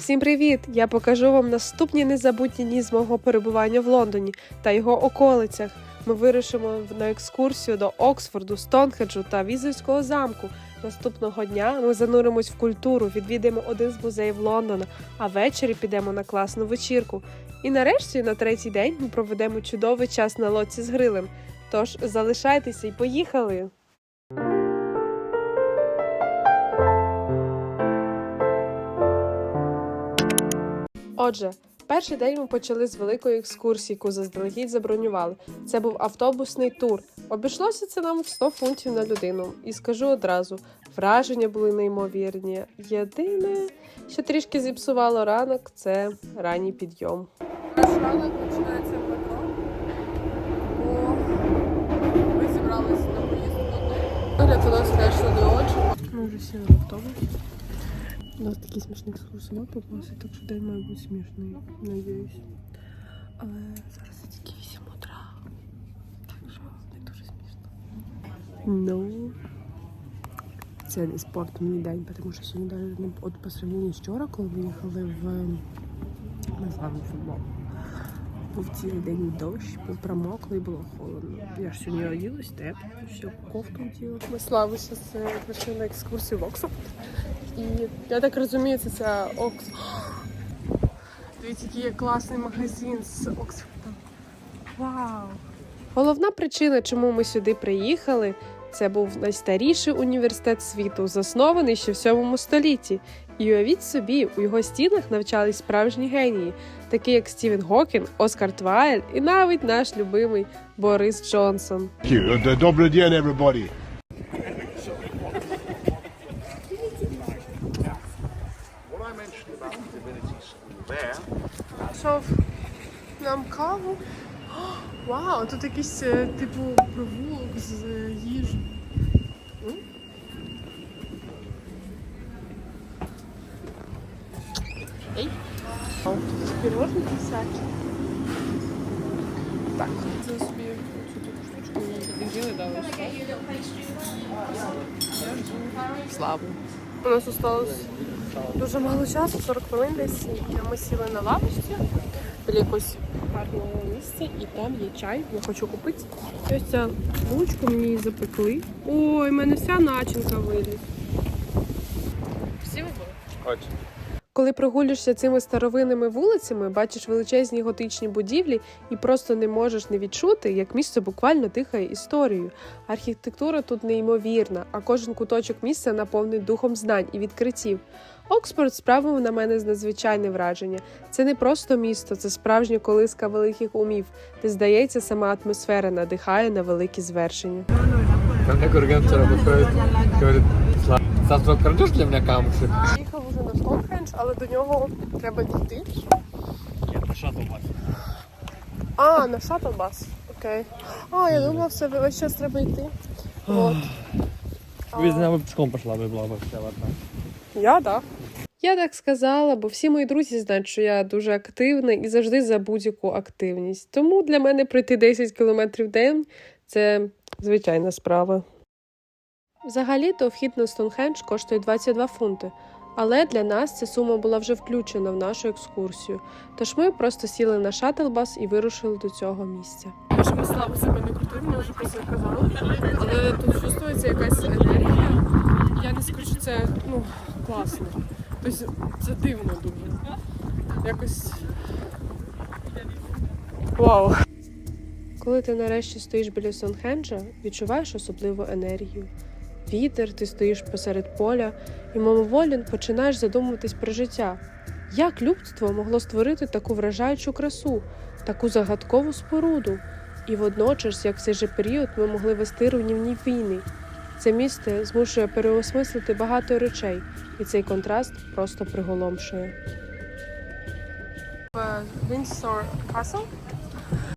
Всім привіт! Я покажу вам наступні незабутні дні з мого перебування в Лондоні та його околицях. Ми вирушимо на екскурсію до Оксфорду, Стонхеджу та Візовського замку. Наступного дня ми зануримось в культуру, відвідаємо один з музеїв Лондона, а ввечері підемо на класну вечірку. І нарешті, на третій день, ми проведемо чудовий час на лодці з грилем. Тож залишайтеся і поїхали! Отже, перший день ми почали з великої екскурсії, яку заздалегідь забронювали. Це був автобусний тур. Обійшлося це нам в 100 фунтів на людину. І скажу одразу, враження були неймовірні. Єдине, що трішки зіпсувало ранок, це ранній підйом. Наш ранок починається в метро. Ми зібралися на поїздку. Вигляд у нас теж не очі. Ми вже сіли в автобус. У нас такий смішний екскурсовод попався, так що день має бути смішний, надіюсь. Але зараз тільки 8 утра. Так що не дуже смішно. Ну. Це не спорт мій день, тому що сьогодні от по сравненню вчора, коли ми їхали в славний футбол. Був цілий день дощ, був промокло і було холодно. Я ж сьогодні оділась, тепло, ще кофту вділа. Ми славу зараз прийшли на екскурсію в Оксфорд. І я так розумію, це ця Окс. Дивіться, який класний магазин з Оксфордом. Вау! Головна причина, чому ми сюди приїхали, це був найстаріший університет світу, заснований ще в 7 столітті. І уявіть собі, у його стінах навчались справжні генії, такі як Стівен Гокін, Оскар Твайль і навіть наш любимий Борис Джонсон. Uh, день, everybody. Пішов нам каву. Вау, тут якийсь е, типу провулок з е, їжі. Ей. Пірожники всякі. Так, це собі цю таку штучку відділи дали. Славу. У нас осталось дуже мало часу, 40 хвилин десь. Ми сіли на лавочці біля якогось гарного місця, і там є чай. Я хочу купити. Ось ця булочку мені запекли. Ой, в мене вся начинка виліз. Всі ви були? Коли прогулюєшся цими старовинними вулицями, бачиш величезні готичні будівлі і просто не можеш не відчути, як місто буквально дихає історією. Архітектура тут неймовірна, а кожен куточок місця наповнений духом знань і відкриттів. Оксфорд справив на мене надзвичайне враження. Це не просто місто, це справжня колиска великих умів, де здається, сама атмосфера надихає на великі звершення. Ко мне курген вчера подходит, говорит, «Сла- завтра? Їхав уже на але до нього треба дійти. Нет, на шаттл-бас. А, на шаттлбас. Окей. А, я думала, все весь час треба йти. От. Без меня бы пешком пошла бы, была бы вся одна. Я так. Я так сказала, бо всі мої друзі знають, що я дуже активна і завжди за будь-яку активність. Тому для мене пройти 10 кілометрів в день це звичайна справа. Взагалі-то вхід на Стоунхендж коштує 22 фунти. але для нас ця сума була вже включена в нашу екскурсію. Тож ми просто сіли на шатлбас і вирушили до цього місця. Може, ми славу себе не ми вже про це казали. Але тут чувствується якась енергія. Я не скажу, це ну, класно. Тобто це дивно дуже. Якось. Вау. Коли ти нарешті стоїш біля Сонхенджа, відчуваєш особливу енергію. Вітер, ти стоїш посеред поля і мимоволі починаєш задумуватись про життя. Як людство могло створити таку вражаючу красу, таку загадкову споруду? І водночас, як в цей же період, ми могли вести руйнівні війни. Це місце змушує переосмислити багато речей, і цей контраст просто приголомшує. Вінсор Касл.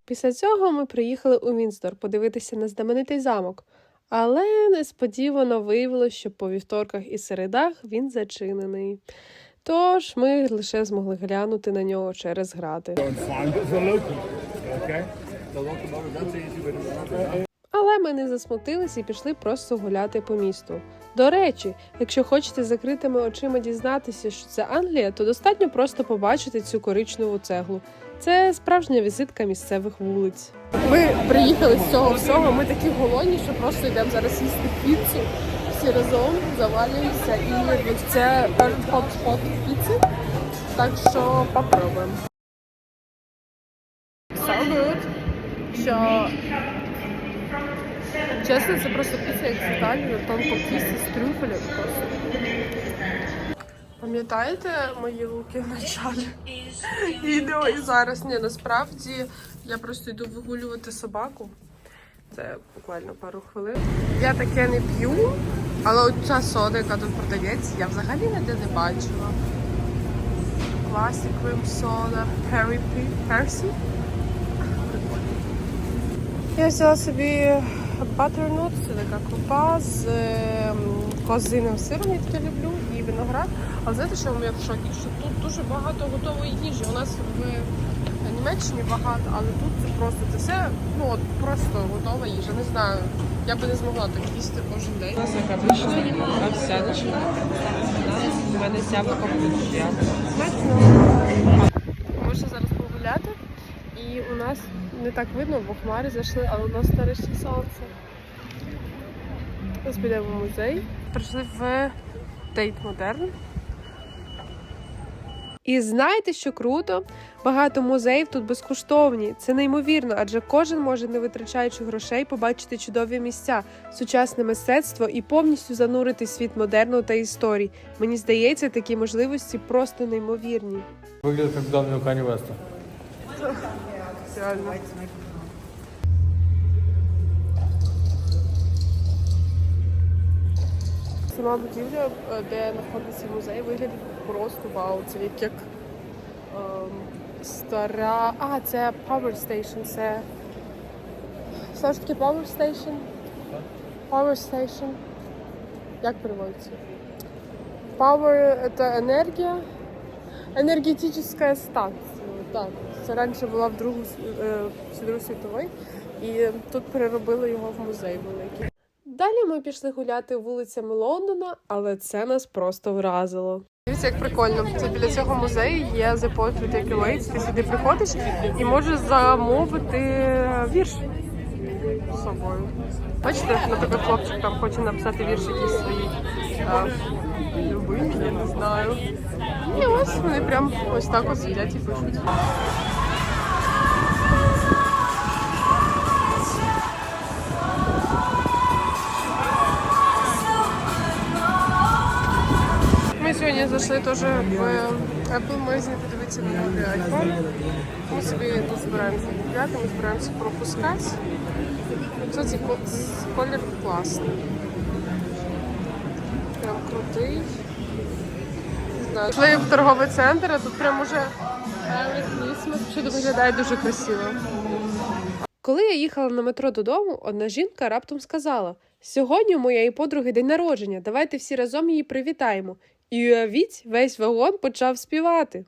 Після цього ми приїхали у Вінстор подивитися на знаменитий замок. Але несподівано виявилося, що по вівторках і середах він зачинений. Тож ми лише змогли глянути на нього через грати. Але ми не засмутилися і пішли просто гуляти по місту. До речі, якщо хочете закритими очима дізнатися, що це Англія, то достатньо просто побачити цю коричневу цеглу. Це справжня візитка місцевих вулиць. Ми приїхали з цього всього. Ми такі голодні, що просто йдемо зараз їсти піцу. Всі разом завалюємося і це хот-спот піци. Так що попробуємо. So good, що чесно, це просто піца як з Італії, на тонкому тісті з трюфелем просто. Пам'ятаєте мої луки в началі відео і зараз? Ні, насправді я просто йду вигулювати собаку. Це буквально пару хвилин. Я таке не п'ю, але от ця сода, яка тут продається, я взагалі ніде не бачила. Classic Cream Soda, Perry Я взяла собі Butternut, це така крупа з ем, козиним сиром, я таке люблю, і виноград. Але знаєте, що я в шокі? Що тут дуже багато готової їжі. У нас в Німеччині багато, але тут це просто це все ну от просто готова їжа. Не знаю. Я би не змогла так їсти кожен день. У нас обычно, овсяночка. У мене з яблуком Можна зараз погуляти. І у нас не так видно, бо хмари зайшли, але у нас нарешті сонце. Зараз підемо в музей. Прийшли в Тейт Модерн. І знаєте, що круто? Багато музеїв тут безкоштовні. Це неймовірно, адже кожен може, не витрачаючи грошей, побачити чудові місця, сучасне мистецтво і повністю занурити світ модерну та історій. Мені здається, такі можливості просто неймовірні. Выглядит как дом у Кани Веста. Реально. Сама будівля, е, де знаходиться музей, виглядає просто вау. Це як, як ем, стара. А, це Power Station. Це. Що ж таке Power Station? Power Station. Як переводиться? Power це енергія. Енергетична станція. Так. Це раніше була в Другу е, Другу світовій, і тут переробили його в музей великий. Далі ми пішли гуляти вулицями Лондона, але це нас просто вразило. Дивіться, як прикольно. Це біля цього музею є The Portrait Take Away. Ти сюди приходиш і можеш замовити вірш з собою. Бачите, наприклад, хлопчик там хоче написати вірш якийсь свої а, любимі, я не знаю. І ось вони прям ось так ось сидять і пишуть. Сьогодні зайшли теж в Apple магазин подивитися на новий iPhone. Ми собі тут збираємося купляти, ми збираємося пропускати. Це колір класний. Прям крутий. Не. Пішли в торговий центр, а тут прям уже Що виглядає дуже красиво. Коли я їхала на метро додому, одна жінка раптом сказала: Сьогодні у моєї подруги день народження, давайте всі разом її привітаємо. І уявіть, весь вагон почав співати.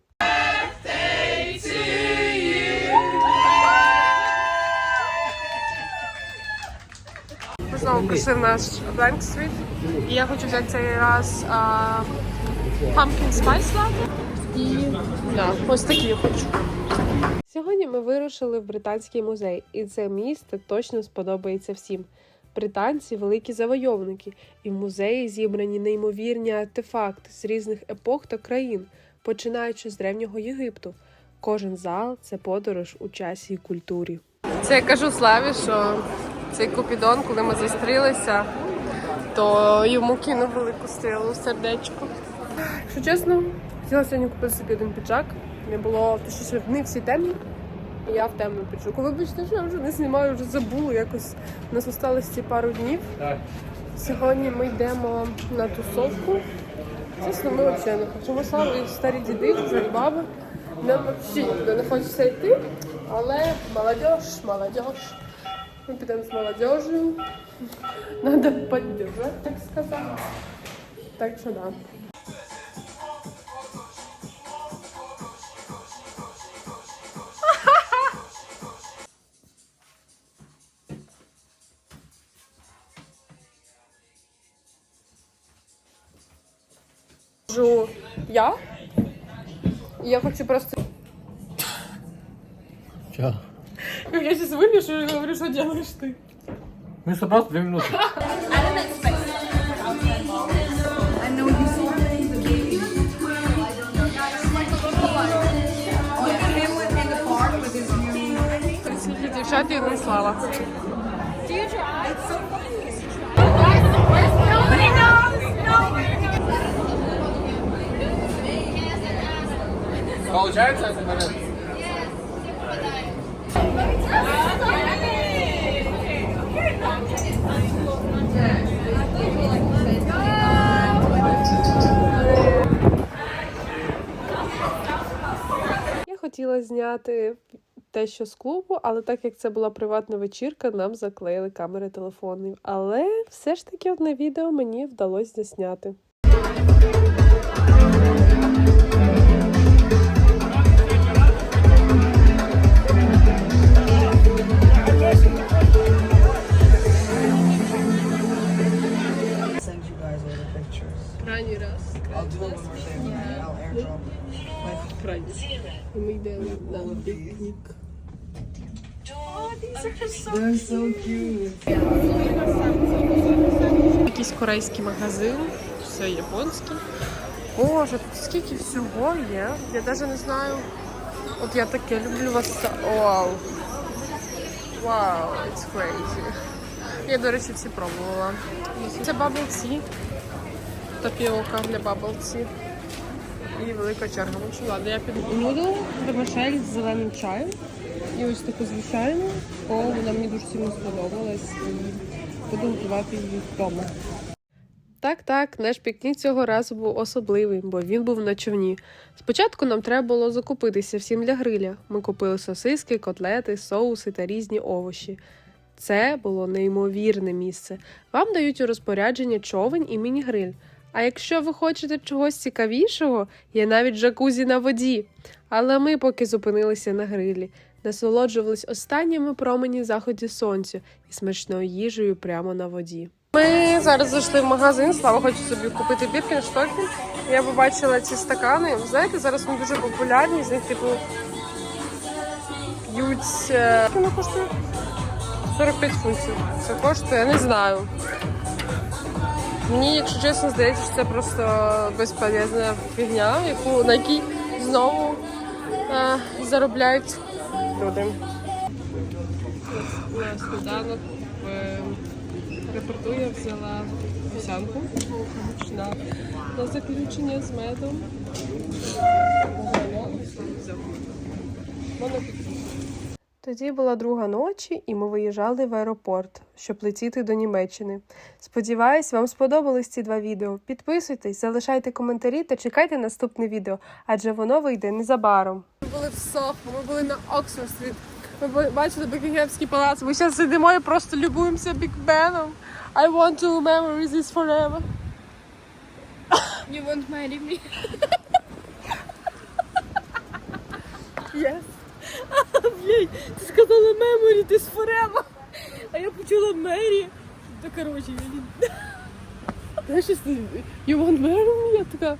Знову прийшли наш Blank Street. І я хочу взяти цей раз а, Pumpkin Spice Latte. І да, ось такі я хочу. Сьогодні ми вирушили в британський музей, і це місце точно сподобається всім. Британці великі завойовники, і в музеї зібрані неймовірні артефакти з різних епох та країн, починаючи з древнього Єгипту. Кожен зал це подорож у часі і культурі. Це я кажу Славі, що цей купідон, коли ми зустрілися, то йому кинув велику в сердечко. Якщо чесно, хотіла сьогодні купити собі один піджак. Не було точніше, вони всі темні. І я в темному піджаку. Вибачте, що я вже не знімаю, вже забула якось. У нас осталось ці пару днів. Сьогодні ми йдемо на тусовку. Чесно, ми взагалі не хочемо саме старі діди, вже баби. Нам взагалі нікуди не хочеться йти, але молодіж, молодіж. Ми підемо з молодежю. Надо підтримати, так сказати. Так що да. я. І я хочу просто... Чё? Как я сейчас вылежу и говорю, что делаешь ты. Мы что, просто две минуты. Скільки дівчат і не слава. Получается, это момент? Я хотіла зняти те, що з клубу, але так як це була приватна вечірка, нам заклеїли камери телефонів. Але все ж таки одне відео мені вдалося засняти. Крайній. Ми йдемо на пікнік. They're so cute. Якийсь корейський магазин, все японське. Боже, тут скільки всього є. Я навіть не знаю. От я таке люблю вас. Вау. Вау, it's crazy. Я, до речі, всі пробувала. Це bubble tea. Тапіока для bubble tea. І велика черга. В общем, ладно, я піду. Нудл вермишель з зеленим чаєм. І ось таку звичайну. О, вона мені дуже сильно сподобалась. І буду готувати її вдома. Так, так, наш пікнік цього разу був особливий, бо він був на човні. Спочатку нам треба було закупитися всім для гриля. Ми купили сосиски, котлети, соуси та різні овочі. Це було неймовірне місце. Вам дають у розпорядження човен і міні-гриль. А якщо ви хочете чогось цікавішого, є навіть джакузі на воді. Але ми поки зупинилися на грилі, насолоджувались останніми промені заході сонця і смачною їжею прямо на воді. Ми зараз зайшли в магазин. Слава хоче собі купити біркінштоки. Я побачила ці стакани. Знаєте, зараз вони дуже популярні. З них типу п'ють. е, Скільки воно коштує? 45 фунтів. Це коштує, я не знаю. Мені, якщо чесно, здається, що це просто безполезна фігня, яку на якій знову е, заробляють люди. На сніданок в репорту я взяла овсянку на, на заключення з медом. Тоді була друга ночі, і ми виїжджали в аеропорт, щоб летіти до Німеччини. Сподіваюсь, вам сподобались ці два відео. Підписуйтесь, залишайте коментарі та чекайте наступне відео, адже воно вийде незабаром. Ми були в Сохо, ми були на Оксфорд стріт. Ми бачили Бекінгемський палац. Ми зараз сидимо і просто любуємося Біг Беном. I want to memories is forever. You won't marry me. Yes. Блядь, ти сказала меморі, ти з Форема. А я почула Мері. Та коротше, я не... Знаєш, що це? you want marry? Я така,